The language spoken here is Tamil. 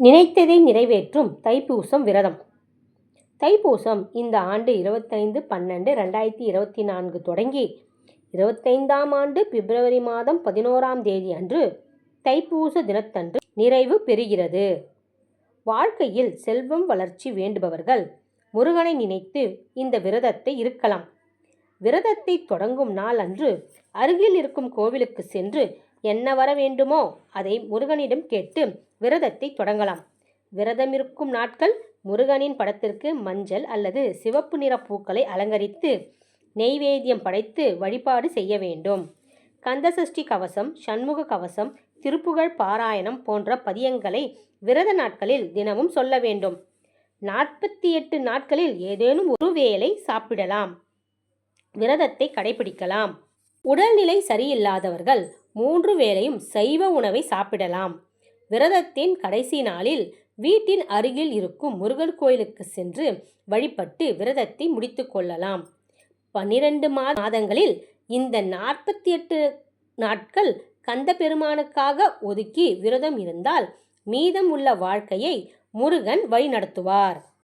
நினைத்ததை நிறைவேற்றும் தைப்பூசம் விரதம். தைப்பூசம் இந்த ஆண்டு இருபத்தைந்து பன்னெண்டு ரெண்டாயிரத்தி இருபத்தி நான்கு தொடங்கி இருபத்தைந்தாம் ஆண்டு பிப்ரவரி மாதம் பதினோராம் தேதி அன்று தைப்பூச தினத்தன்று நிறைவு பெறுகிறது. வாழ்க்கையில் செல்வம் வளர்ச்சி வேண்டுபவர்கள் முருகனை நினைத்து இந்த விரதத்தை இருக்கலாம். விரதத்தை தொடங்கும் நாள் அன்று அருகில் இருக்கும் கோவிலுக்கு சென்று என்ன வர வேண்டுமோ அதை முருகனிடம் கேட்டு விரதத்தை தொடங்கலாம். விரதம் இருக்கும் நாட்கள் முருகனின் படத்திற்கு மஞ்சள் அல்லது சிவப்பு நிற பூக்களை அலங்கரித்து நெய்வேத்தியம் படைத்து வழிபாடு செய்ய வேண்டும். கந்தசஷ்டி கவசம் சண்முக கவசம் திருப்புகழ் பாராயணம் போன்ற பதியங்களை விரத நாட்களில் தினமும் சொல்ல வேண்டும். நாற்பத்தி எட்டு நாட்களில் ஏதேனும் ஒரு வேளை சாப்பிடலாம். விரதத்தை கடைபிடிக்கலாம். உடல்நிலை சரியில்லாதவர்கள் மூன்று வேளையும் சைவ உணவை சாப்பிடலாம். விரதத்தின் கடைசி நாளில் வீட்டின் அருகில் இருக்கும் முருகன் கோயிலுக்கு சென்று வழிபட்டு விரதத்தை முடித்து கொள்ளலாம். பன்னிரண்டு மாதங்களில் இந்த நாற்பத்தி எட்டு நாட்கள் கந்த பெருமானுக்காக ஒதுக்கி விரதம் இருந்தால் மீதம் உள்ள வாழ்க்கையை முருகன் வழிநடத்துவார்.